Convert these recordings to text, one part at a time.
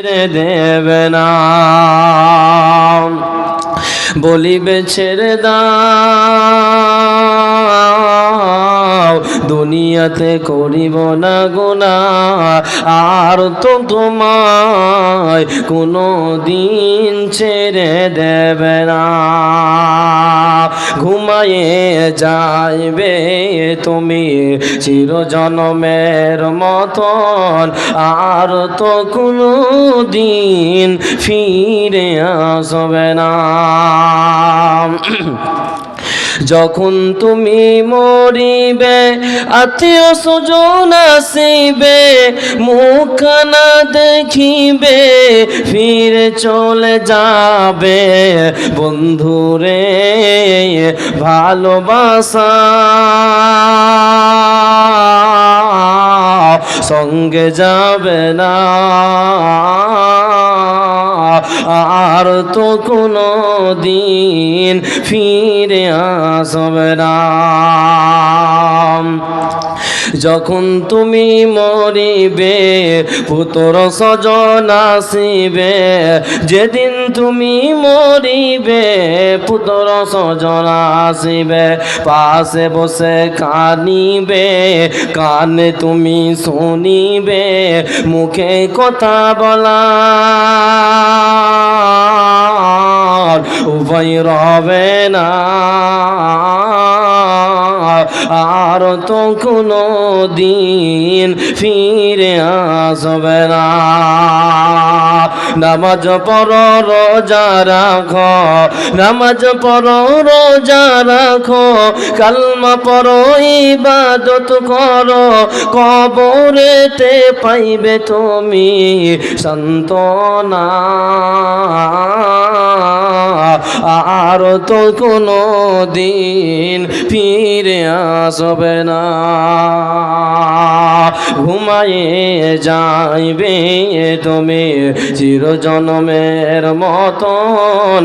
ছেড়ে দেবে না। বলিবে ছেড়ে দাও। দুনিয়াতে করিব না গোনা আর তো তোমায় কোনো দিন ছেড়ে দেবে না। ঘুমায়ে যাইবে তুমি চিরজনমের মতন, আর তো কোনো দিন ফিরে আসবে না। যখন তুমি মরিবে, আত্মীয় স্বজন আসিবে মুখানা দেখিবে, ফিরে চলে যাবে। বন্ধুরে, ভালোবাসা সঙ্গে যাবে না। আর তো কোনো দিন ফিরে আসবে না। যখন তুমি মরিবে, পুতর সজন আসিবে। যেদিন তুমি মরিবে, পুতর সজন আসিবে। পাশে বসে কানিবে কানে তুমি শুনিবে, মুখে কথা বলা। উভয় রবে না। আর তো কোনো দিন ফিরে আসবে নামাজ পর রোজা রাখো, নামাজ পর রোজা রাখো, কালমা পর ইবাদত করো, কবরেতে পাইবে তুমি সন্তনা আর তো কোনো দিন ফিরে আসবে না। ঘুমাইয়ে যাইবে তুমি চিরজনমের মতন।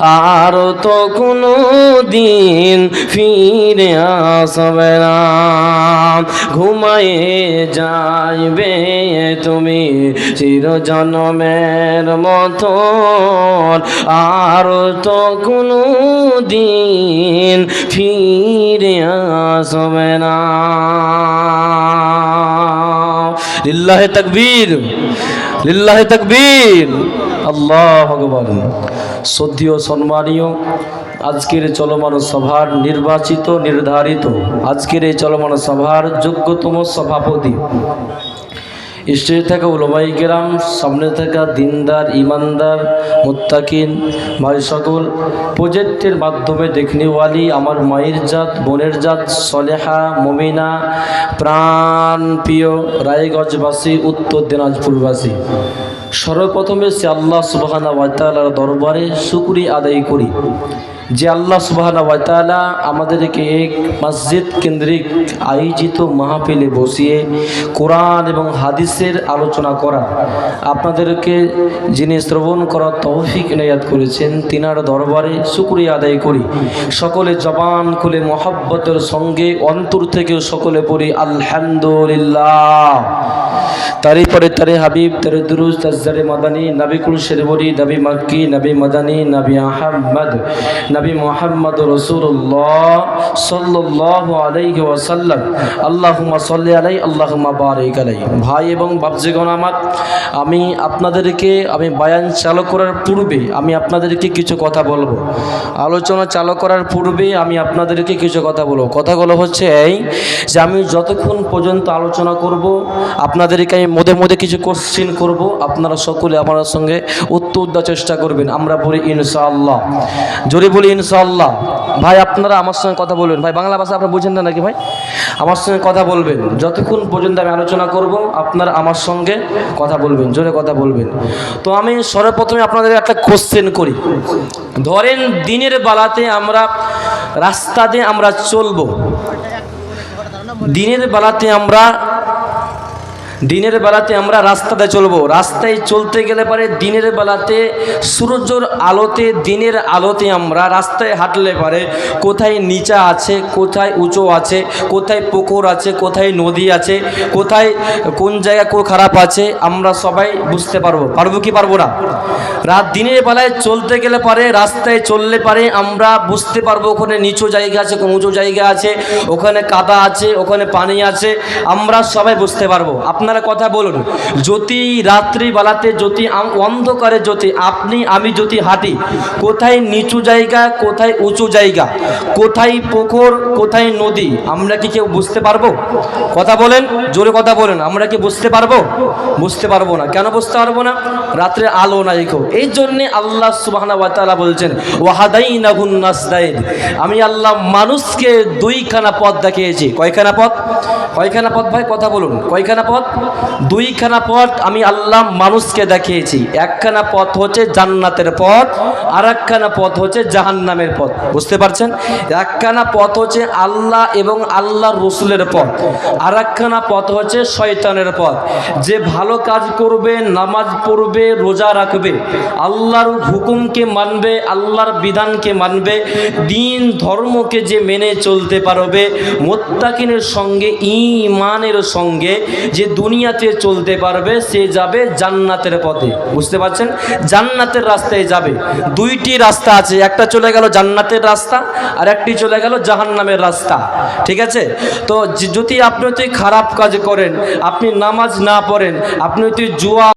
আর তো কোনো দিন ফিরে আসবে না। ঘুমায়ে যাইবে তুমি চিরজনমের মতন। আর তো কোনো দিন ফিরে আসবে না। লিল্লাহে তকবীর। লিল্লাহে তাকবীর। আল্লাহ ভগবান শ্রদ্ধীয়, সম্মানীয়, আজকের চলমান সভার নির্বাচিত, নির্ধারিত আজকের এই চলমান সভার যোগ্যতম সভাপতি স্টেজে থাকা উলমাই গ্রাম সামনে থাকা দিনদার ইমানদার মুত্তাকিন, ভাই সকল প্রজেক্টের মাধ্যমে দেখনিওয়ালি আমার মায়ের জাত, বোনের জাত, সলেহা, মমিনা, প্রাণ প্রিয় রায়গঞ্জবাসী, উত্তর দিনাজপুরবাসী। সর্বপ্রথমে সে আল্লাহ সুবাহানা ওয়াতালার দরবারে শুকুরি আদায় করি। যে আল্লাহ সুবাহানা ওয়াতালা আমাদেরকে এক মসজিদ কেন্দ্রিক আয়োজিত মাহফিলে বসিয়ে কোরআন এবং হাদিসের আলোচনা করা, আপনাদেরকে যিনি শ্রবণ করার তৌফিক নেয়াত করেছেন, তিনার দরবারে শুক্রিয়া আদায় করি। সকলে জবান খুলে মহাব্বতের সঙ্গে অন্তর থেকে সকলে পড়ি, আলহামদুলিল্লাহ। তারই পরে তারে হাবিব, তারে দুরুজ তাজারে মাদানী, নবী কুল শেরবরি নবী মাক্কি, নবী মাদানী, নবী আহম্মদ, নবী মোহাম্মদ রসুল্লাহ সাল্লাহ আলাইহি ওয়াসাল্লাম। আল্লাহুম্মা সাল্লি আলাই, আল্লাহুম্মা বারিক আলাই। ভাই এবং বাপজিগণ আমার, আমি আপনাদেরকে, আমি বায়ান চালু করার পূর্বে, আমি আপনাদেরকে কিছু কথা বলব। আলোচনা চালু করার পূর্বে, আমি আপনাদেরকে কিছু কথা বলব। কথাগুলো হচ্ছে এই যে, আমি যতক্ষণ পর্যন্ত আলোচনা করব আপনাদেরকে আমি মধ্যে মধ্যে কিছু কোশ্চিন করব। আপনারা সকলে আমার সঙ্গে উত্তর দেওয়ার চেষ্টা করবেন। আমরা বলি ইনশাআল্লাহ। জোরে বলি ইনশাআল্লাহ। ভাই, আপনারা আমার সঙ্গে কথা বলবেন। ভাই, বাংলা ভাষা আপনারা বুঝেন না নাকি ভাই? আমার সঙ্গে কথা বলবেন। যতক্ষণ পর্যন্ত আমি আলোচনা করব, আপনারা আমার সঙ্গে কথা বলবেন। জোরে কথা বলবেন। তো আমি সর্বপ্রথমে আপনাদের একটা কোশ্চেন করি। ধরেন দিনের বেলাতে আমরা রাস্তা দিয়ে আমরা চলবো। দিনের বেলাতে আমরা দিনের বেলাতে আমরা রাস্তাতে চলবো। রাস্তায় চলতে গেলে পারে দিনের বেলাতে সূর্যর আলোতে, দিনের আলোতে আমরা রাস্তায় হাঁটলে পারে কোথায় নিচা আছে, কোথায় উঁচু আছে, কোথায় পুকুর আছে, কোথায় নদী আছে, কোথায় কোন জায়গা কো খারাপ আছে, আমরা সবাই বুঝতে পারব। পারব কি পারব না? রাত দিনের বেলায় চলতে গেলে পারে রাস্তায় চললে পারে আমরা বুঝতে পারব ওখানে নিচু জায়গা আছে, কোন উঁচু জায়গা আছে, ওখানে কাদা আছে, ওখানে পানি আছে, আমরা সবাই বুঝতে পারব। আপনারা কথা বলুন। যদি রাত্রিবেলাতে যদি অন্ধকারে যদি আপনি, আমি যদি হাঁটি। কোথায় নিচু জায়গা, কোথায় উঁচু জায়গা? কোথায় পুকুর, কোথায় নদী? আমরা কি কেউ বুঝতে পারব? কথা বলেন, জোরে কথা বলেন। আমরা কি বুঝতে পারব? বুঝতে পারব না। কেন বুঝতে পারব না? রাত্রে আলো নাই কেউ। এই জন্যে আল্লাহ সুবহানাহু ওয়া তাআলা বলছেন ওয়াহাদাই নাসদাইন। আমি আল্লাহ মানুষকে দুইখানা পথ দেখিয়েছি। কয়খানা পথ? কয়খানা পথ ভাই? কথা বলুন। কয়খানা পথ? দুইখানা পথ আমি আল্লাহ মানুষকে দেখিয়েছি। একখানা পথ হচ্ছে জান্নাতের পথ আর একখানা পথ হচ্ছে জাহান্নামের পথ। বুঝতে পারছেন? একখানা পথ হচ্ছে আল্লাহ এবং আল্লাহ রসুলের পথ আর একখানা পথ হচ্ছে শয়তানের পথ। যে ভালো কাজ করবে, নামাজ পড়বে, রোজা রাখবে, আল্লাহর হুকুমকে মানবে, আল্লাহর বিধানকে মানবে, দিন ধর্মকে যে মেনে চলতে পারবে, মোত্তাকিনের সঙ্গে ইমানের সঙ্গে, যে দুনিয়াতে চলতে পারবে, সে যাবে জান্নাতের পথে। বুঝতে পারছেন? জান্নাতের রাস্তায় যাবে। দুইটি রাস্তা আছে, একটা চলে গেল জান্নাতের রাস্তা, আর একটি চলে গেল জাহান্নামের রাস্তা। ঠিক আছে? তো যদি আপনি যদি খারাপ কাজ করেন, আপনি নামাজ না পড়েন, আপনি যদি জুয়া